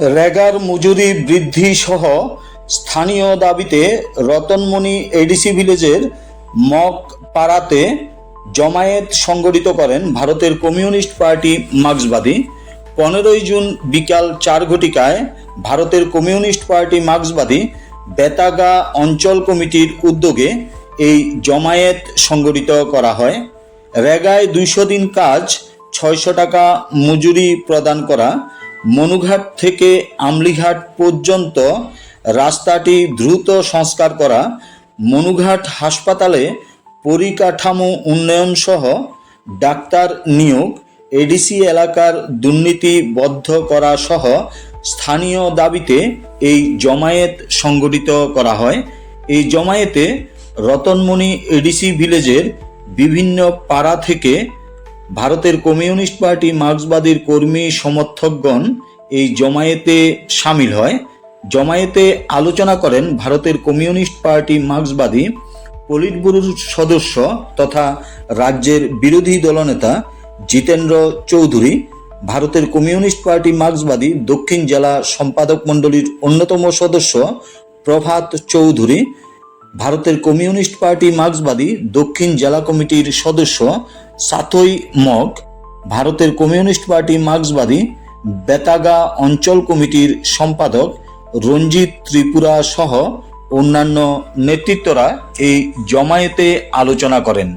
রেগার মজুরি বৃদ্ধি সহ স্থানীয় দাবিতে রতনমণি এডিসি ভিলেজের মগ পাড়াতে জমায়েত সংগঠিত করেন ভারতের কমিউনিস্ট পার্টি মার্ক্সবাদী। পনেরোই জুন বিকাল চার ঘটিকায় ভারতের কমিউনিস্ট পার্টি মার্ক্সবাদী বেতাগা অঞ্চল কমিটির উদ্যোগে এই জমায়েত সংগঠিত করা হয়। রেগায় দুইশো দিন কাজ, ছয়শো টাকা মজুরি প্রদান করা মনুঘাট থেকে আমলিঘাট পর্যন্ত রাস্তাটি দ্রুত সংস্কার করা, মনুঘাট হাসপাতালে পরিকাঠামো উন্নয়ন সহ ডাক্তার নিয়োগ এডিসি এলাকার দুর্নীতি বদ্ধ করা সহ স্থানীয় দাবিতে এই জমায়েত সংগঠিত করা হয়। এই জমায়েতে রতনমণি এডিসি ভিলেজের বিভিন্ন পাড়া থেকে ভারতের কমিউনিস্ট পার্টি মার্ক্সবাদীর কর্মী সমর্থকগণ এই জমায়েতে সামিল হয়। জমায়েতে আলোচনা করেন ভারতের কমিউনিস্ট পার্টি মার্ক্সবাদী পলিট ব্যুরোর সদস্য তথা রাজ্যের বিরোধী দলনেতা জিতেন্দ্র চৌধুরী। ভারতের কমিউনিস্ট পার্টি মার্ক্সবাদী দক্ষিণ জেলা সম্পাদক মণ্ডলীর অন্যতম সদস্য প্রভাত চৌধুরী। ভারতের কমিউনিস্ট পার্টি মার্ক্সবাদী দক্ষিণ জেলা কমিটির সদস্য সাতই মগ, ভারতের কমিউনিস্ট পার্টি মার্ক্সবাদী বেতাগা অঞ্চল কমিটির সম্পাদক রঞ্জিত ত্রিপুরা সহ অন্যান্য নেতৃত্বরা এই জমায়েতে আলোচনা করেন।